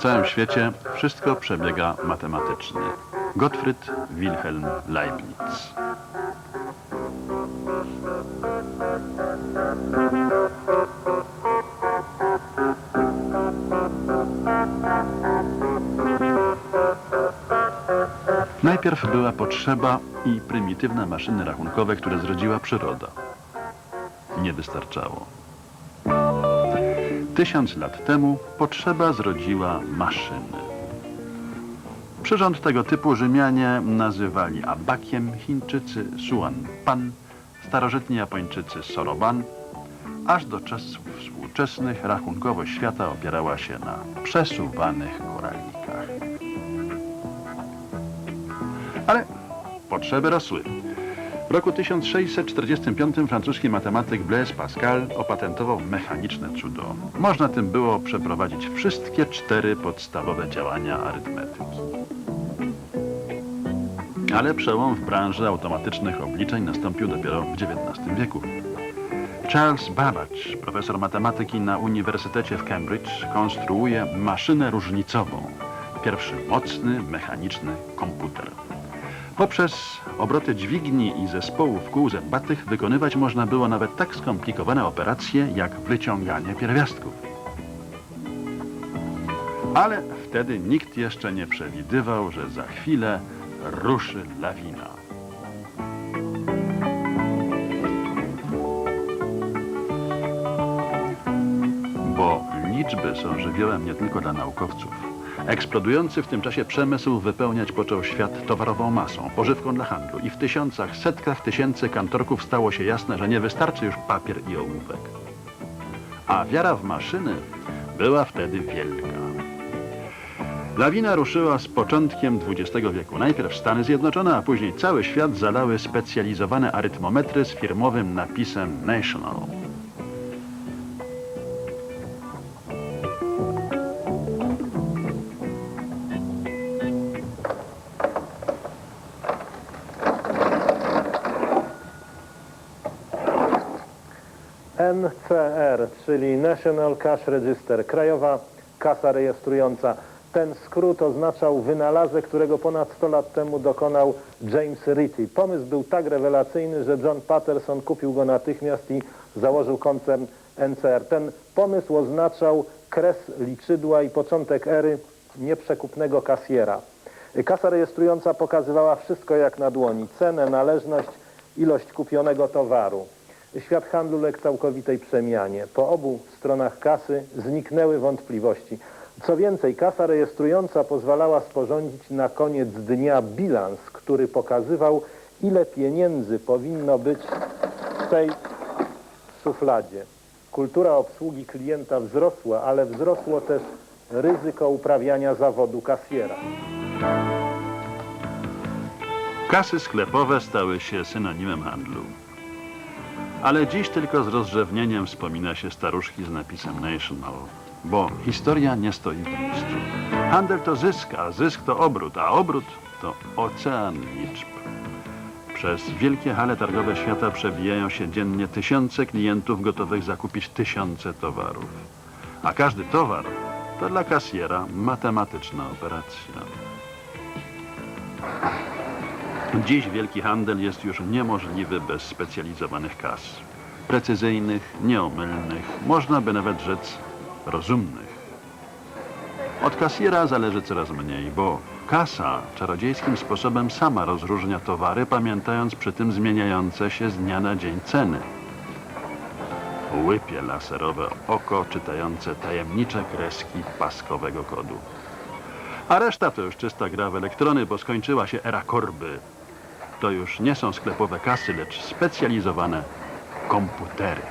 całym świecie wszystko przebiega matematycznie. Gottfried Wilhelm Leibniz. Najpierw była potrzeba i prymitywne maszyny rachunkowe, które zrodziła przyroda. Nie wystarczało. Tysiąc lat temu potrzeba zrodziła maszyny. Przyrząd tego typu Rzymianie nazywali abakiem, Chińczycy suan pan, starożytni Japończycy soroban, aż do czasów współczesnych rachunkowość świata opierała się na przesuwanych koralnikach. Ale potrzeby rosły. W roku 1645 francuski matematyk Blaise Pascal opatentował mechaniczne cudo. Można tym było przeprowadzić wszystkie cztery podstawowe działania arytmetyki. Ale przełom w branży automatycznych obliczeń nastąpił dopiero w XIX wieku. Charles Babbage, profesor matematyki na Uniwersytecie w Cambridge, konstruuje maszynę różnicową. Pierwszy mocny, mechaniczny komputer. Poprzez obroty dźwigni i zespołów kół zębatych wykonywać można było nawet tak skomplikowane operacje jak wyciąganie pierwiastków. Ale wtedy nikt jeszcze nie przewidywał, że za chwilę ruszy lawina. Bo liczby są żywiołem nie tylko dla naukowców. Eksplodujący w tym czasie przemysł wypełniać począł świat towarową masą, pożywką dla handlu i w tysiącach, setkach tysięcy kantorków stało się jasne, że nie wystarczy już papier i ołówek. A wiara w maszyny była wtedy wielka. Lawina ruszyła z początkiem XX wieku. Najpierw Stany Zjednoczone, a później cały świat zalały specjalizowane arytmometry z firmowym napisem National. NCR, czyli National Cash Register, Krajowa Kasa Rejestrująca. Ten skrót oznaczał wynalazek, którego ponad 100 lat temu dokonał James Ritchie. Pomysł był tak rewelacyjny, że John Patterson kupił go natychmiast i założył koncern NCR. Ten pomysł oznaczał kres liczydła i początek ery nieprzekupnego kasjera. Kasa rejestrująca pokazywała wszystko jak na dłoni. Cenę, należność, ilość kupionego towaru. Świat handlu legł całkowitej przemianie. Po obu stronach kasy zniknęły wątpliwości. Co więcej, kasa rejestrująca pozwalała sporządzić na koniec dnia bilans, który pokazywał, ile pieniędzy powinno być w tej szufladzie. Kultura obsługi klienta wzrosła, ale wzrosło też ryzyko uprawiania zawodu kasjera. Kasy sklepowe stały się synonimem handlu. Ale dziś tylko z rozrzewnieniem wspomina się staruszki z napisem National, bo historia nie stoi w miejscu. Handel to zysk, a zysk to obrót, a obrót to ocean liczb. Przez wielkie hale targowe świata przebijają się dziennie tysiące klientów gotowych zakupić tysiące towarów. A każdy towar to dla kasjera matematyczna operacja. Dziś wielki handel jest już niemożliwy bez specjalizowanych kas. Precyzyjnych, nieomylnych, można by nawet rzec rozumnych. Od kasjera zależy coraz mniej, bo kasa czarodziejskim sposobem sama rozróżnia towary, pamiętając przy tym zmieniające się z dnia na dzień ceny. Łypie laserowe oko czytające tajemnicze kreski paskowego kodu. A reszta to już czysta gra w elektrony, bo skończyła się era korby. To już nie są sklepowe kasy, lecz specjalizowane komputery.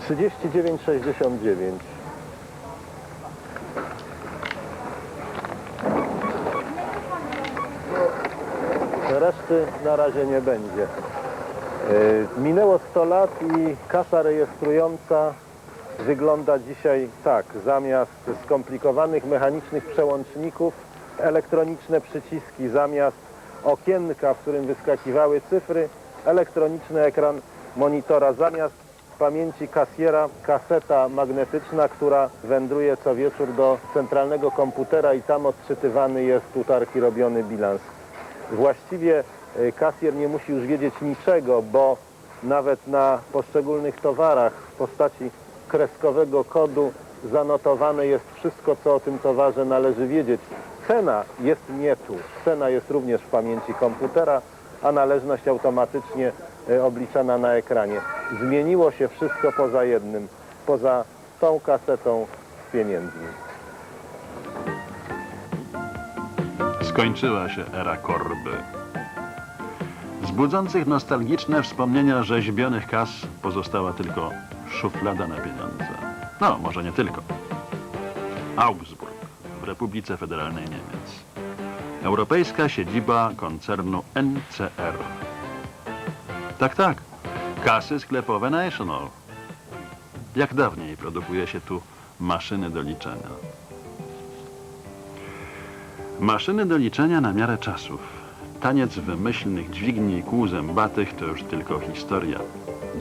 Trzydzieści dziewięć sześćdziesiąt dziewięć. Reszty na razie nie będzie. Yy, Minęło 100 lat i kasa rejestrująca wygląda dzisiaj tak. Zamiast skomplikowanych mechanicznych przełączników, elektroniczne przyciski, zamiast okienka, w którym wyskakiwały cyfry, elektroniczny ekran monitora zamiast pamięci kasjera kaseta magnetyczna, która wędruje co wieczór do centralnego komputera i tam odczytywany jest utarki robiony bilans. Właściwie kasjer nie musi już wiedzieć niczego, bo nawet na poszczególnych towarach w postaci kreskowego kodu zanotowane jest wszystko, co o tym towarze należy wiedzieć. Cena jest nie tu. Cena jest również w pamięci komputera, a należność automatycznie e, obliczana na ekranie. Zmieniło się wszystko poza jednym, poza tą kasetą z pieniędzmi. Skończyła się era korby. Z budzących nostalgiczne wspomnienia rzeźbionych kas pozostała tylko szuflada na pieniądze. No, może nie tylko. Augsburg w Republice Federalnej Niemiec. Europejska siedziba koncernu NCR. Tak, tak. Kasy sklepowe National. Jak dawniej produkuje się tu maszyny do liczenia. Maszyny do liczenia na miarę czasów. Taniec wymyślnych dźwigni i kół zębatych to już tylko historia.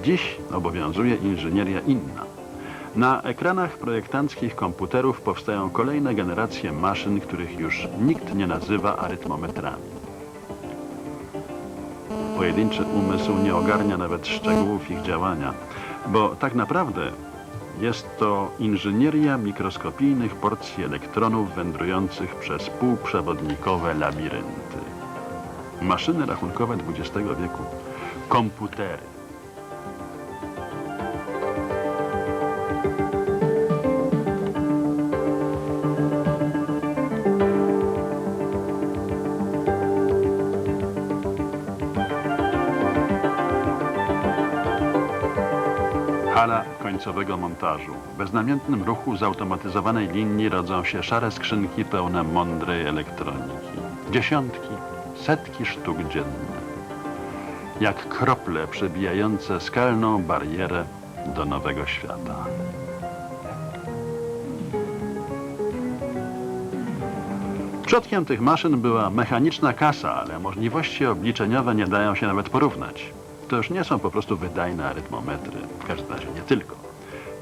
Dziś obowiązuje inżynieria inna. Na ekranach projektanckich komputerów powstają kolejne generacje maszyn, których już nikt nie nazywa arytmometrami. Pojedynczy umysł nie ogarnia nawet szczegółów ich działania, bo tak naprawdę jest to inżynieria mikroskopijnych porcji elektronów wędrujących przez półprzewodnikowe labirynty. Maszyny rachunkowe XX wieku, komputery. Hala końcowego montażu. W beznamiętnym ruchu zautomatyzowanej linii rodzą się szare skrzynki pełne mądrej elektroniki. Dziesiątki, setki sztuk dziennie. Jak krople przebijające skalną barierę do nowego świata. Przodkiem tych maszyn była mechaniczna kasa, ale możliwości obliczeniowe nie dają się nawet porównać. To już nie są po prostu wydajne arytmometry, w każdym razie nie tylko.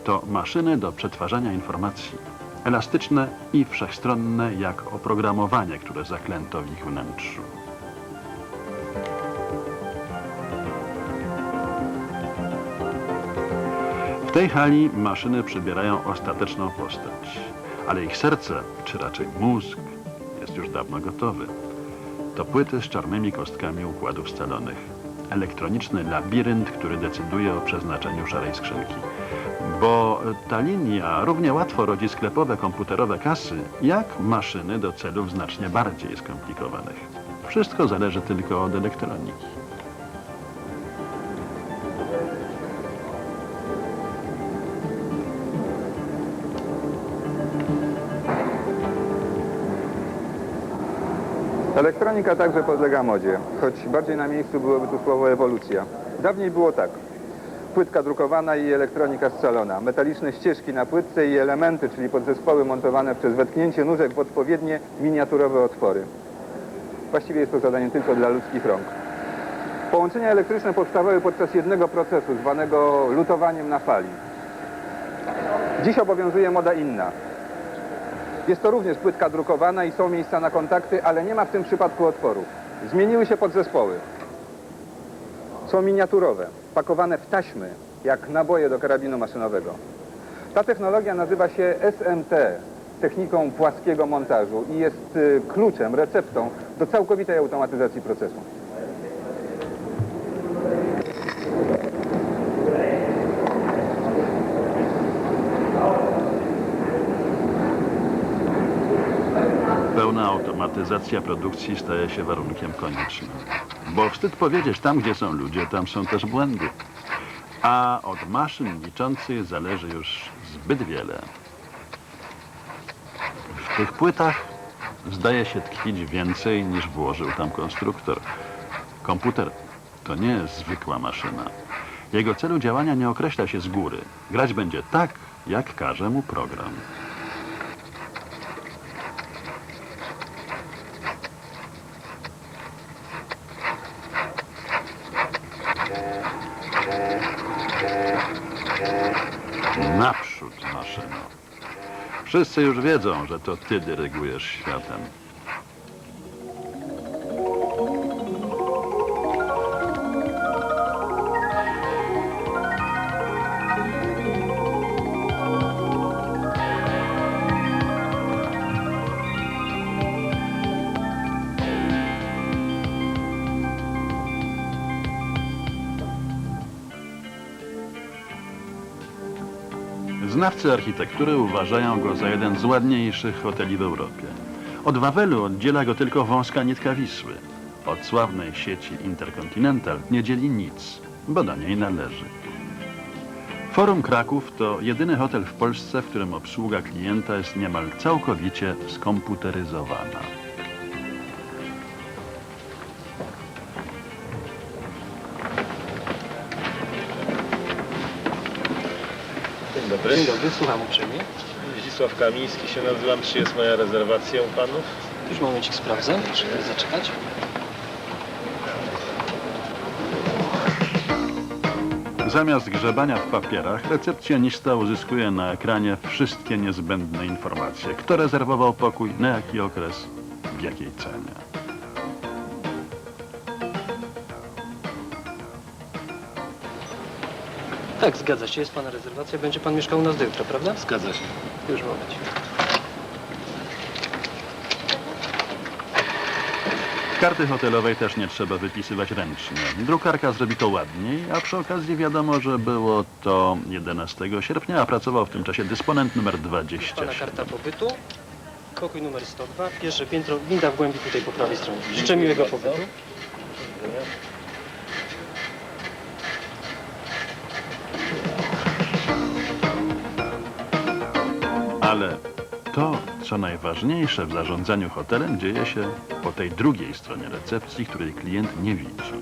To maszyny do przetwarzania informacji, elastyczne i wszechstronne jak oprogramowanie, które zaklęto w ich wnętrzu. Tej hali maszyny przybierają ostateczną postać, ale ich serce, czy raczej mózg, jest już dawno gotowy. To płyty z czarnymi kostkami układów scalonych. Elektroniczny labirynt, który decyduje o przeznaczeniu szarej skrzynki. Bo ta linia równie łatwo rodzi sklepowe komputerowe kasy, jak maszyny do celów znacznie bardziej skomplikowanych. Wszystko zależy tylko od elektroniki. Elektronika także podlega modzie, choć bardziej na miejscu byłoby tu słowo ewolucja. Dawniej było tak. Płytka drukowana i elektronika scalona, metaliczne ścieżki na płytce i elementy, czyli podzespoły montowane przez wetknięcie nóżek w odpowiednie miniaturowe otwory. Właściwie jest to zadanie tylko dla ludzkich rąk. Połączenia elektryczne powstawały podczas jednego procesu, zwanego lutowaniem na fali. Dziś obowiązuje moda inna. Jest to również płytka drukowana i są miejsca na kontakty, ale nie ma w tym przypadku otworów. Zmieniły się podzespoły. Są miniaturowe, pakowane w taśmy, jak naboje do karabinu maszynowego. Ta technologia nazywa się SMT, techniką płaskiego montażu i jest y, kluczem, receptą do całkowitej automatyzacji procesu. Automatyzacja produkcji staje się warunkiem koniecznym. Bo wstyd powiedzieć, tam gdzie są ludzie, tam są też błędy. A od maszyn liczących zależy już zbyt wiele. W tych płytach zdaje się tkwić więcej niż włożył tam konstruktor. Komputer to nie jest zwykła maszyna. Jego celu działania nie określa się z góry. Grać będzie tak, jak każe mu program. Wszyscy już wiedzą, że to ty dyrygujesz światem. Znawcy architektury uważają go za jeden z ładniejszych hoteli w Europie. Od Wawelu oddziela go tylko wąska nitka Wisły. Od sławnej sieci Intercontinental nie dzieli nic, bo do niej należy. Forum Kraków to jedyny hotel w Polsce, w którym obsługa klienta jest niemal całkowicie skomputeryzowana. Dobry. Dzień dobry, słucham uprzejmie. Zdzisław Kamiński się nazywam. Czy jest moja rezerwacja u panów? Już momencik sprawdzę, czy zaczekać. Zamiast grzebania w papierach, recepcjonista uzyskuje na ekranie wszystkie niezbędne informacje. Kto rezerwował pokój, na jaki okres, w jakiej cenie. Tak, zgadza się, jest pana rezerwacja. Będzie pan mieszkał u nas do jutra, prawda? Zgadza się. Już moment. Karty hotelowej też nie trzeba wypisywać ręcznie. Drukarka zrobi to ładniej, a przy okazji wiadomo, że było to 11 sierpnia, a pracował w tym czasie dysponent numer Pana 27. karta pobytu. Pokój numer 102, pierwsze piętro, winda w głębi tutaj po prawej stronie. Życzę miłego pobytu. Ale to, co najważniejsze w zarządzaniu hotelem, dzieje się po tej drugiej stronie recepcji, której klient nie widzi.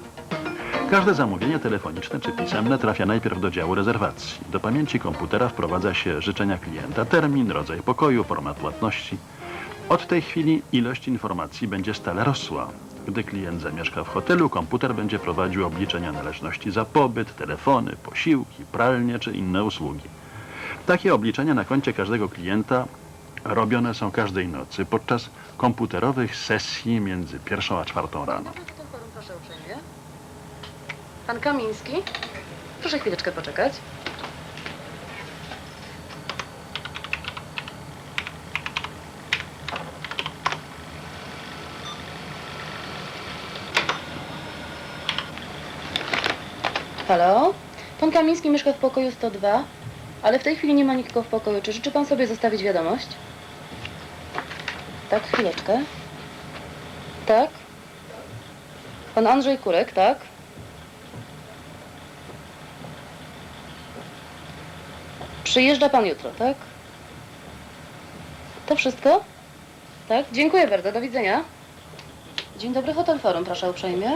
Każde zamówienie telefoniczne czy pisemne trafia najpierw do działu rezerwacji. Do pamięci komputera wprowadza się życzenia klienta, termin, rodzaj pokoju, format płatności. Od tej chwili ilość informacji będzie stale rosła. Gdy klient zamieszka w hotelu, komputer będzie prowadził obliczenia należności za pobyt, telefony, posiłki, pralnie czy inne usługi. Takie obliczenia na koncie każdego klienta robione są każdej nocy podczas komputerowych sesji między pierwszą a czwartą rano. Proszę. Pan Kamiński? Proszę chwileczkę poczekać. Halo? Pan Kamiński mieszka w pokoju 102, ale w tej chwili nie ma nikogo w pokoju. Czy życzy pan sobie zostawić wiadomość? Tak, chwileczkę. Tak? Pan Andrzej Kurek, tak? Przyjeżdża pan jutro, tak? To wszystko? Tak? Dziękuję bardzo, do widzenia. Dzień dobry, Hotel Forum, proszę uprzejmie.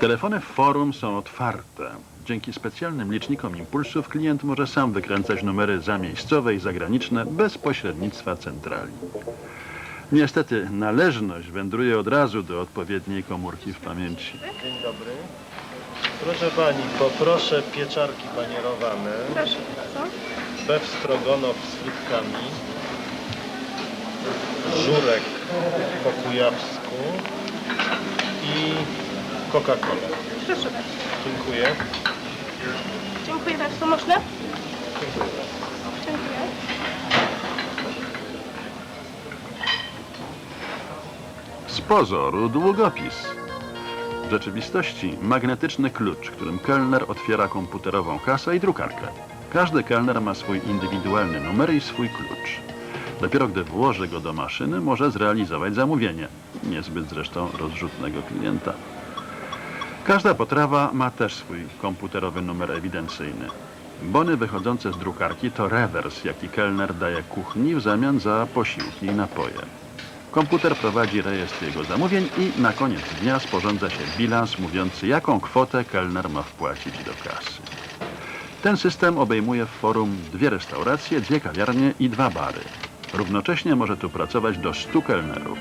Telefony w forum są otwarte. Dzięki specjalnym licznikom impulsów klient może sam wykręcać numery zamiejscowe i zagraniczne bez pośrednictwa centrali. Niestety należność wędruje od razu do odpowiedniej komórki w pamięci. Dzień dobry. Proszę pani, poproszę pieczarki panierowane. Proszę bardzo. Beef stroganow z frytkami. Żurek po kujawsku. Coca-Cola. Proszę bardzo. Dziękuję. Dziękuję bardzo. Można? Dziękuję. Dziękuję. Z pozoru długopis. W rzeczywistości magnetyczny klucz, którym kelner otwiera komputerową kasę i drukarkę. Każdy kelner ma swój indywidualny numer i swój klucz. Dopiero gdy włoży go do maszyny, może zrealizować zamówienie. Niezbyt zresztą rozrzutnego klienta. Każda potrawa ma też swój komputerowy numer ewidencyjny. Bony wychodzące z drukarki to rewers, jaki kelner daje kuchni w zamian za posiłki i napoje. Komputer prowadzi rejestr jego zamówień i na koniec dnia sporządza się bilans mówiący, jaką kwotę kelner ma wpłacić do kasy. Ten system obejmuje w forum dwie restauracje, dwie kawiarnie i dwa bary. Równocześnie może tu pracować do 100 kelnerów.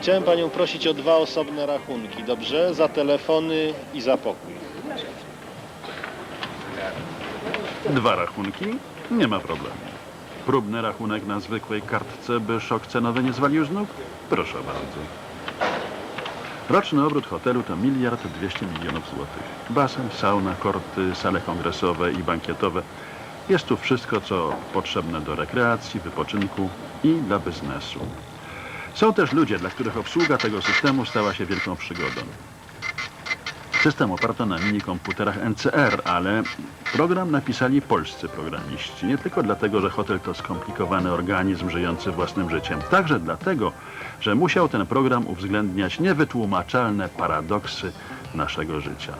Chciałem panią prosić o dwa osobne rachunki, dobrze? Za telefony i za pokój. Dwa rachunki? Nie ma problemu. Próbny rachunek na zwykłej kartce, by szok cenowy nie zwalił z nóg? Proszę bardzo. Roczny obrót hotelu to miliard dwieście milionów złotych. Basen, sauna, korty, sale kongresowe i bankietowe. Jest tu wszystko, co potrzebne do rekreacji, wypoczynku i dla biznesu. Są też ludzie, dla których obsługa tego systemu stała się wielką przygodą. System oparto na minikomputerach NCR, ale program napisali polscy programiści. Nie tylko dlatego, że hotel to skomplikowany organizm żyjący własnym życiem. Także dlatego, że musiał ten program uwzględniać niewytłumaczalne paradoksy naszego życia.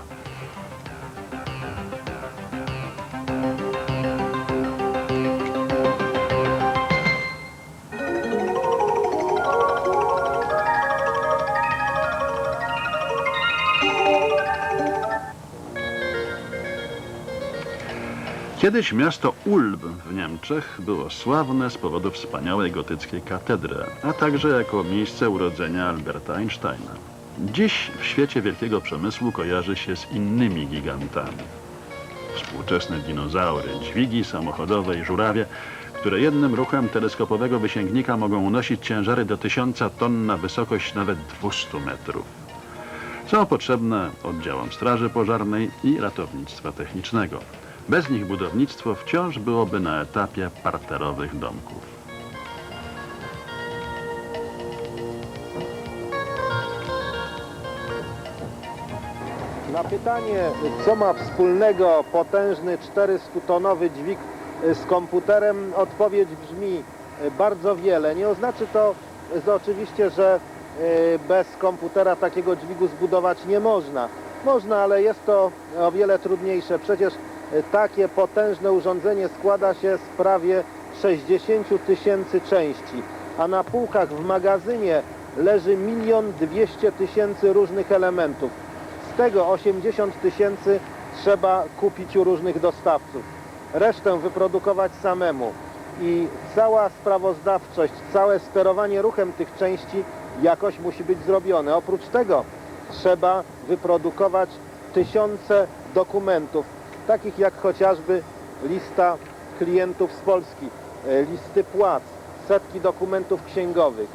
Kiedyś miasto Ulm w Niemczech było sławne z powodu wspaniałej gotyckiej katedry, a także jako miejsce urodzenia Alberta Einsteina. Dziś w świecie wielkiego przemysłu kojarzy się z innymi gigantami. Współczesne dinozaury, dźwigi samochodowe i żurawie, które jednym ruchem teleskopowego wysięgnika mogą unosić ciężary do tysiąca ton na wysokość nawet 200 metrów. Są potrzebne oddziałom Straży Pożarnej i Ratownictwa Technicznego. Bez nich budownictwo wciąż byłoby na etapie parterowych domków. Na pytanie, co ma wspólnego potężny 400-tonowy dźwig y, z komputerem, odpowiedź brzmi y, bardzo wiele. Nie oznacza to y, oczywiście, że y, bez komputera takiego dźwigu zbudować nie można. Można, ale jest to o wiele trudniejsze. Przecież takie potężne urządzenie składa się z prawie 60 tysięcy części, a na półkach w magazynie leży milion 200 tysięcy różnych elementów. Z tego 80 tysięcy trzeba kupić u różnych dostawców. Resztę wyprodukować samemu. I cała sprawozdawczość, całe sterowanie ruchem tych części jakoś musi być zrobione. Oprócz tego trzeba wyprodukować tysiące dokumentów, takich jak chociażby lista klientów z Polski, e, listy płac, setki dokumentów księgowych.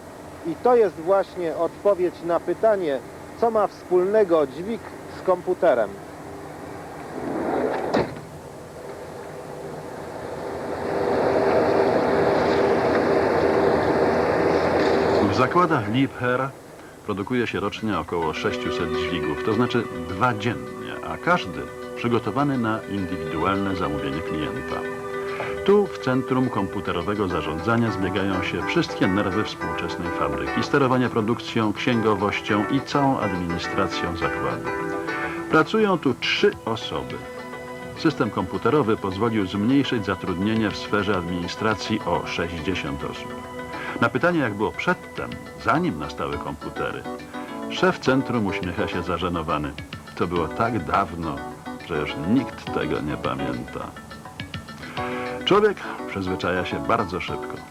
I to jest właśnie odpowiedź na pytanie, co ma wspólnego dźwig z komputerem. W zakładach Liebherr produkuje się rocznie około 600 dźwigów, to znaczy dwa dziennie, a każdy przygotowany na indywidualne zamówienie klienta. Tu w centrum komputerowego zarządzania zbiegają się wszystkie nerwy współczesnej fabryki, sterowanie produkcją, księgowością i całą administracją zakładu. Pracują tu trzy osoby. System komputerowy pozwolił zmniejszyć zatrudnienie w sferze administracji o 60 osób. Na pytanie, jak było przedtem, zanim nastały komputery, szef centrum uśmiecha się zażenowany. To było tak dawno, już nikt tego nie pamięta. Człowiek przyzwyczaja się bardzo szybko.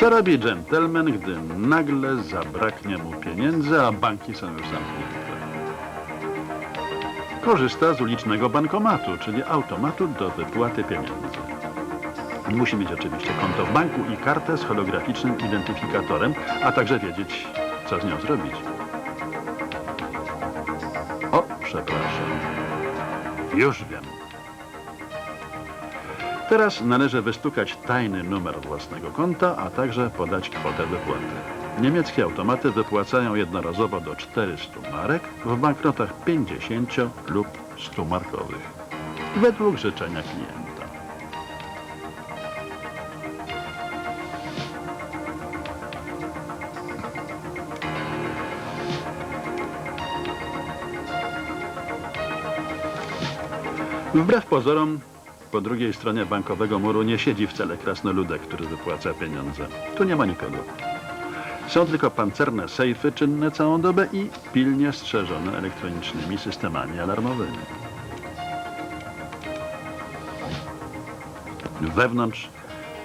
Co robi dżentelmen, gdy nagle zabraknie mu pieniędzy, a banki są już zamknięte? Korzysta z ulicznego bankomatu, czyli automatu do wypłaty pieniędzy. Musi mieć oczywiście konto w banku i kartę z holograficznym identyfikatorem, a także wiedzieć, co z nią zrobić. O, przepraszam. Już. Teraz należy wystukać tajny numer własnego konta, a także podać kwotę wypłaty. Niemieckie automaty wypłacają jednorazowo do 400 marek w banknotach 50 lub 100 markowych. Według życzenia klienta. Wbrew pozorom, po drugiej stronie bankowego muru nie siedzi wcale krasnoludek, który wypłaca pieniądze. Tu nie ma nikogo. Są tylko pancerne sejfy czynne całą dobę i pilnie strzeżone elektronicznymi systemami alarmowymi. Wewnątrz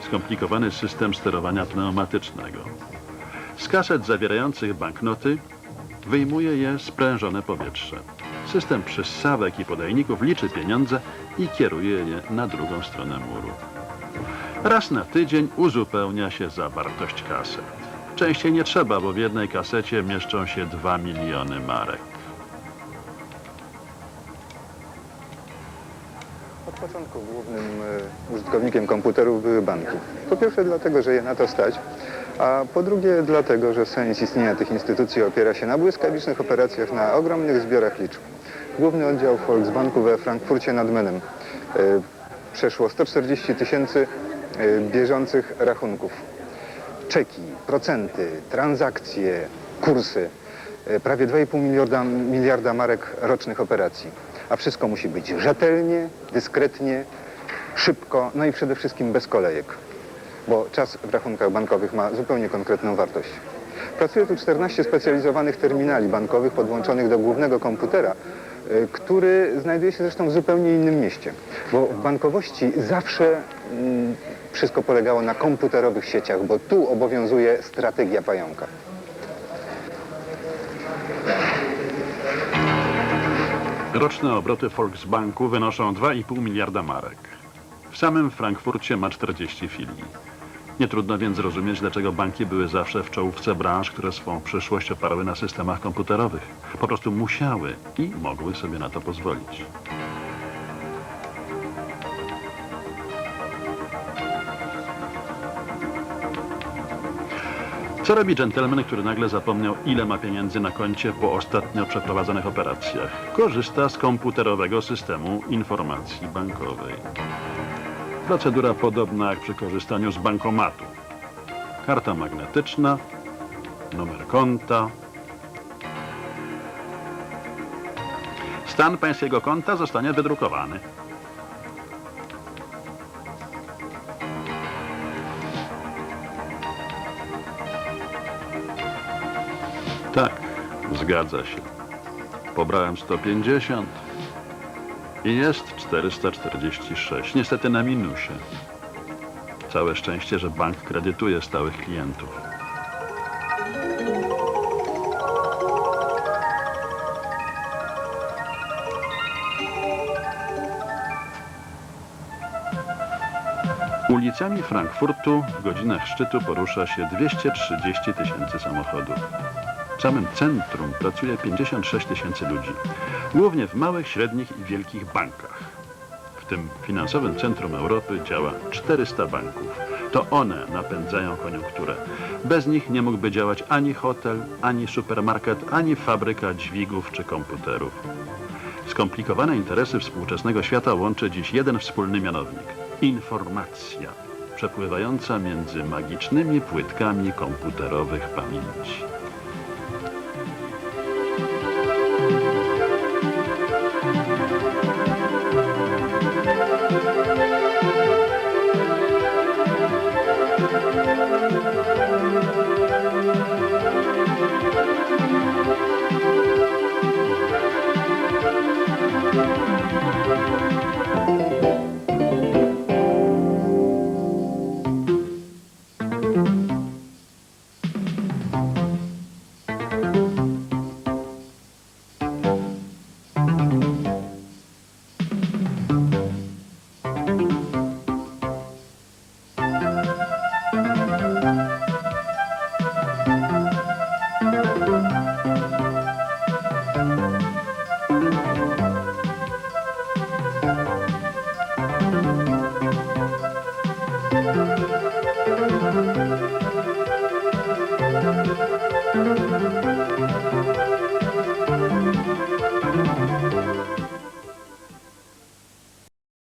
skomplikowany system sterowania pneumatycznego. Z kaset zawierających banknoty wyjmuje je sprężone powietrze. System przyssawek i podajników liczy pieniądze i kieruje je na drugą stronę muru. Raz na tydzień uzupełnia się zawartość kaset. Częściej nie trzeba, bo w jednej kasecie mieszczą się 2 miliony marek. Od początku głównym e, użytkownikiem komputerów były banki. Po pierwsze dlatego, że je na to stać, a po drugie dlatego, że sens istnienia tych instytucji opiera się na błyskawicznych operacjach, na ogromnych zbiorach liczb. Główny oddział Volksbanku we Frankfurcie nad Menem. e, Przeszło 140 tysięcy e, bieżących rachunków. Czeki, procenty, transakcje, kursy. E, Prawie 2,5 miliarda, miliarda marek rocznych operacji. A wszystko musi być rzetelnie, dyskretnie, szybko, no i przede wszystkim bez kolejek. Bo czas w rachunkach bankowych ma zupełnie konkretną wartość. Pracuje tu 14 specjalizowanych terminali bankowych podłączonych do głównego komputera, y, który znajduje się zresztą w zupełnie innym mieście. Bo w bankowości zawsze mm, wszystko polegało na komputerowych sieciach, bo tu obowiązuje strategia pająka. Roczne obroty Volksbanku wynoszą 2,5 miliarda marek. W samym Frankfurcie ma 40 filii. Nie trudno więc zrozumieć, dlaczego banki były zawsze w czołówce branż, które swą przyszłość oparły na systemach komputerowych. Po prostu musiały i mogły sobie na to pozwolić. Co robi dżentelmen, który nagle zapomniał, ile ma pieniędzy na koncie po ostatnio przeprowadzonych operacjach? Korzysta z komputerowego systemu informacji bankowej. Procedura podobna jak przy korzystaniu z bankomatu. Karta magnetyczna, numer konta. Stan pańskiego konta zostanie wydrukowany. Tak, zgadza się. Pobrałem 150 i jest 446. Niestety na minusie. Całe szczęście, że bank kredytuje stałych klientów. Ulicami Frankfurtu w godzinach szczytu porusza się 230 tysięcy samochodów. W samym centrum pracuje 56 tysięcy ludzi, głównie w małych, średnich i wielkich bankach. W tym finansowym centrum Europy działa 400 banków. To one napędzają koniunkturę. Bez nich nie mógłby działać ani hotel, ani supermarket, ani fabryka dźwigów czy komputerów. Skomplikowane interesy współczesnego świata łączy dziś jeden wspólny mianownik informacja, przepływająca między magicznymi płytkami komputerowych pamięci.